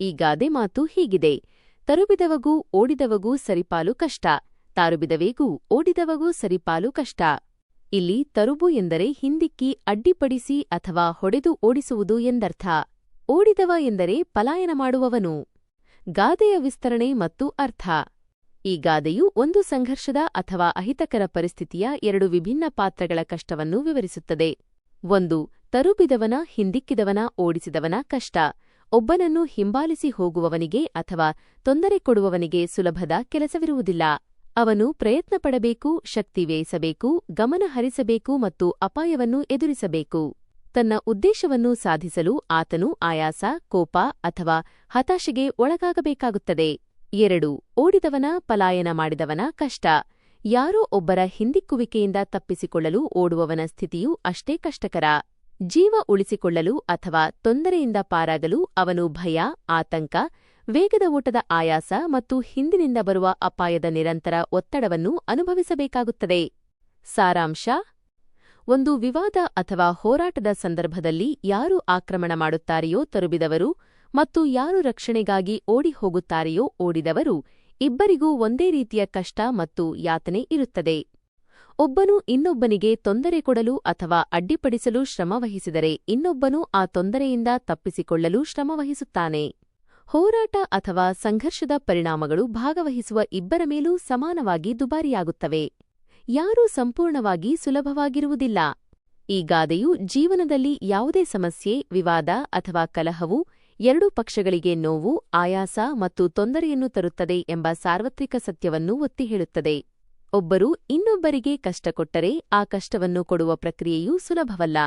ಈ ಗಾದೆ ಮಾತು ಹೀಗಿದೆ. ತರುಬಿದವಗೂ ಓಡಿದವಗೂ ಸರಿಪಾಲು ಕಷ್ಟ. ತಾರುಬಿದವೇಗೂ ಓಡಿದವಗೂ ಸರಿಪಾಲು ಕಷ್ಟ. ಇಲ್ಲಿ ತರುಬು ಎಂದರೆ ಹಿಂದಿಕ್ಕಿ ಅಡ್ಡಿಪಡಿಸಿ ಅಥವಾ ಹೊಡೆದು ಓಡಿಸುವುದು ಎಂದರ್ಥ. ಓಡಿದವ ಎಂದರೆ ಪಲಾಯನ ಮಾಡುವವನು. ಗಾದೆಯ ವಿಸ್ತರಣೆ ಮತ್ತು ಅರ್ಥ. ಈ ಗಾದೆಯು ಒಂದು ಸಂಘರ್ಷದ ಅಥವಾ ಅಹಿತಕರ ಪರಿಸ್ಥಿತಿಯ ಎರಡು ವಿಭಿನ್ನ ಪಾತ್ರಗಳ ಕಷ್ಟವನ್ನು ವಿವರಿಸುತ್ತದೆ. ಒಂದು, ತರುಬಿದವನ ಹಿಂದಿಕ್ಕಿದವನ ಓಡಿಸಿದವನ ಕಷ್ಟ. ಒಬ್ಬನನ್ನು ಹಿಂಬಾಲಿಸಿ ಹೋಗುವವನಿಗೆ ಅಥವಾ ತೊಂದರೆ ಕೊಡುವವನಿಗೆ ಸುಲಭದ ಕೆಲಸವಿರುವುದಿಲ್ಲ. ಅವನು ಪ್ರಯತ್ನಪಡಬೇಕು, ಶಕ್ತಿ ವ್ಯಯಿಸಬೇಕು, ಗಮನ ಹರಿಸಬೇಕು ಮತ್ತು ಅಪಾಯವನ್ನು ಎದುರಿಸಬೇಕು. ತನ್ನ ಉದ್ದೇಶವನ್ನು ಸಾಧಿಸಲು ಆತನು ಆಯಾಸ, ಕೋಪ ಅಥವಾ ಹತಾಶೆಗೆ ಒಳಗಾಗಬೇಕಾಗುತ್ತದೆ. ಎರಡು, ಓಡಿದವನ, ಪಲಾಯನ ಮಾಡಿದವನ ಕಷ್ಟ. ಯಾರೋ ಒಬ್ಬರ ಹಿಂದಿಕ್ಕುವಿಕೆಯಿಂದ ತಪ್ಪಿಸಿಕೊಳ್ಳಲು ಓಡುವವನ ಸ್ಥಿತಿಯೂ ಅಷ್ಟೇ ಕಷ್ಟಕರ. ಜೀವ ಉಳಿಸಿಕೊಳ್ಳಲು ಅಥವಾ ತೊಂದರೆಯಿಂದ ಪಾರಾಗಲು ಅವನು ಭಯ, ಆತಂಕ, ವೇಗದ ಓಟದ ಆಯಾಸ ಮತ್ತು ಹಿಂದಿನಿಂದ ಬರುವ ಅಪಾಯದ ನಿರಂತರ ಒತ್ತಡವನ್ನು ಅನುಭವಿಸಬೇಕಾಗುತ್ತದೆ. ಸಾರಾಂಶ, ಒಂದು ವಿವಾದ ಅಥವಾ ಹೋರಾಟದ ಸಂದರ್ಭದಲ್ಲಿ ಯಾರು ಆಕ್ರಮಣ ಮಾಡುತ್ತಾರೆಯೋ ತರುಬಿದವರು ಮತ್ತು ಯಾರು ರಕ್ಷಣೆಗಾಗಿ ಓಡಿ ಹೋಗುತ್ತಾರೆಯೋ ಓಡಿದವರು ಇಬ್ಬರಿಗೂ ಒಂದೇ ರೀತಿಯ ಕಷ್ಟ ಮತ್ತು ಯಾತನೆ ಇರುತ್ತದೆ. ಒಬ್ಬನು ಇನ್ನೊಬ್ಬನಿಗೆ ತೊಂದರೆ ಕೊಡಲು ಅಥವಾ ಅಡ್ಡಿಪಡಿಸಲು ಶ್ರಮವಹಿಸಿದರೆ ಇನ್ನೊಬ್ಬನು ಆ ತೊಂದರೆಯಿಂದ ತಪ್ಪಿಸಿಕೊಳ್ಳಲು ಶ್ರಮವಹಿಸುತ್ತಾನೆ. ಹೋರಾಟ ಅಥವಾ ಸಂಘರ್ಷದ ಪರಿಣಾಮಗಳು ಭಾಗವಹಿಸುವ ಇಬ್ಬರ ಮೇಲೂ ಸಮಾನವಾಗಿ ದುಬಾರಿಯಾಗುತ್ತವೆ. ಯಾರೂ ಸಂಪೂರ್ಣವಾಗಿ ಸುಲಭವಾಗಿರುವುದಿಲ್ಲ. ಈ ಗಾದೆಯು ಜೀವನದಲ್ಲಿ ಯಾವುದೇ ಸಮಸ್ಯೆ, ವಿವಾದ ಅಥವಾ ಕಲಹವು ಎರಡೂ ಪಕ್ಷಗಳಿಗೆ ನೋವು, ಆಯಾಸ ಮತ್ತು ತೊಂದರೆಯನ್ನು ತರುತ್ತದೆ ಎಂಬ ಸಾರ್ವತ್ರಿಕ ಸತ್ಯವನ್ನು ಒತ್ತಿ ಹೇಳುತ್ತದೆ ಒಬ್ಬರು ಇನ್ನೊಬ್ಬರಿಗೆ ಕಷ್ಟ ಕೊಟ್ಟರೆ ಆ ಕಷ್ಟವನ್ನು ಕೊಡುವ ಪ್ರಕ್ರಿಯೆಯೂ ಸುಲಭವಲ್ಲ.